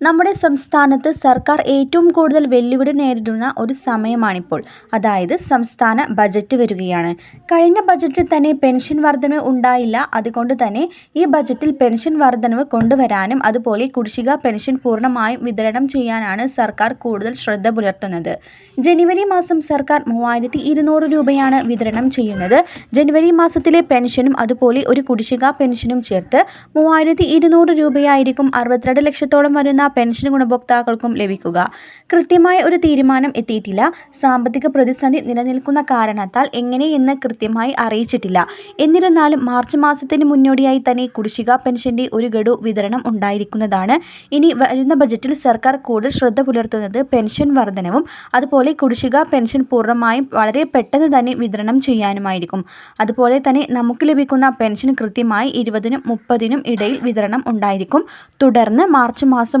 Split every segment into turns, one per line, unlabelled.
നമ്മുടെ സംസ്ഥാനത്ത് സർക്കാർ ഏറ്റവും കൂടുതൽ വെല്ലുവിളി നേരിടുന്ന ഒരു സമയമാണിപ്പോൾ. അതായത് സംസ്ഥാന ബജറ്റ് വരികയാണ്. കഴിഞ്ഞ ബജറ്റിൽ തന്നെ പെൻഷൻ വർധനവ് ഉണ്ടായില്ല. അതുകൊണ്ട് തന്നെ ഈ ബജറ്റിൽ പെൻഷൻ വർധനവ് കൊണ്ടുവരാനും അതുപോലെ കുടിശ്ശിക പെൻഷൻ പൂർണമായും വിതരണം ചെയ്യാനാണ് സർക്കാർ കൂടുതൽ ശ്രദ്ധ പുലർത്തുന്നത്. ജനുവരി മാസം സർക്കാർ മൂവായിരത്തി ഇരുന്നൂറ് രൂപയാണ് വിതരണം ചെയ്യുന്നത്. ജനുവരി മാസത്തിലെ പെൻഷനും അതുപോലെ ഒരു കുടിശ്ശിക പെൻഷനും ചേർത്ത് മൂവായിരത്തി ഇരുന്നൂറ് രൂപയായിരിക്കും അറുപത്തിരണ്ട് ലക്ഷത്തോളം വരുന്ന പെൻഷൻ ഗുണഭോക്താക്കൾക്കും ലഭിക്കുക. കൃത്യമായ ഒരു തീരുമാനം എത്തിയിട്ടില്ല. സാമ്പത്തിക പ്രതിസന്ധി നിലനിൽക്കുന്ന കാരണത്താൽ എങ്ങനെയെന്ന് കൃത്യമായി അറിയിച്ചിട്ടില്ല. എന്നിരുന്നാലും മാർച്ച് മാസത്തിന് മുന്നോടിയായി തന്നെ കുടിശ്ശിക പെൻഷന്റെ ഒരു ഗഡു വിതരണം ഉണ്ടായിരിക്കുന്നതാണ്. ഇനി വരുന്ന ബജറ്റിൽ സർക്കാർ കൂടുതൽ ശ്രദ്ധ പുലർത്തുന്നത് പെൻഷൻ വർധനവും അതുപോലെ കുടിശ്ശിക പെൻഷൻ പൂർണമായും വളരെ പെട്ടെന്ന് തന്നെ വിതരണം ചെയ്യാനുമായിരിക്കും. അതുപോലെ തന്നെ നമുക്ക് ലഭിക്കുന്ന പെൻഷൻ കൃത്യമായി ഇരുപതിനും മുപ്പതിനും ഇടയിൽ വിതരണം ഉണ്ടായിരിക്കും. തുടർന്ന് മാർച്ച് മാസം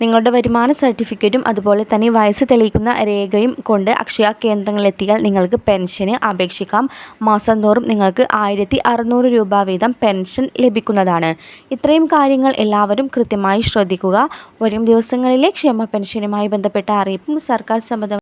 നിങ്ങളുടെ വരുമാന സർട്ടിഫിക്കറ്റും അതുപോലെ തന്നെ വയസ്സ് തെളിയിക്കുന്ന രേഖയും കൊണ്ട് അക്ഷയ കേന്ദ്രങ്ങളിലെത്തിയാൽ നിങ്ങൾക്ക് പെൻഷന് അപേക്ഷിക്കാം. മാസം തോറും നിങ്ങൾക്ക് ആയിരത്തി അറുന്നൂറ് രൂപ വീതം പെൻഷൻ ലഭിക്കുന്നതാണ്. ഇത്രയും കാര്യങ്ങൾ എല്ലാവരും കൃത്യമായി ശ്രദ്ധിക്കുക. വരും ദിവസങ്ങളിലെ ക്ഷേമ പെൻഷനുമായി ബന്ധപ്പെട്ട അറിയിപ്പും സർക്കാർ സമ്മതം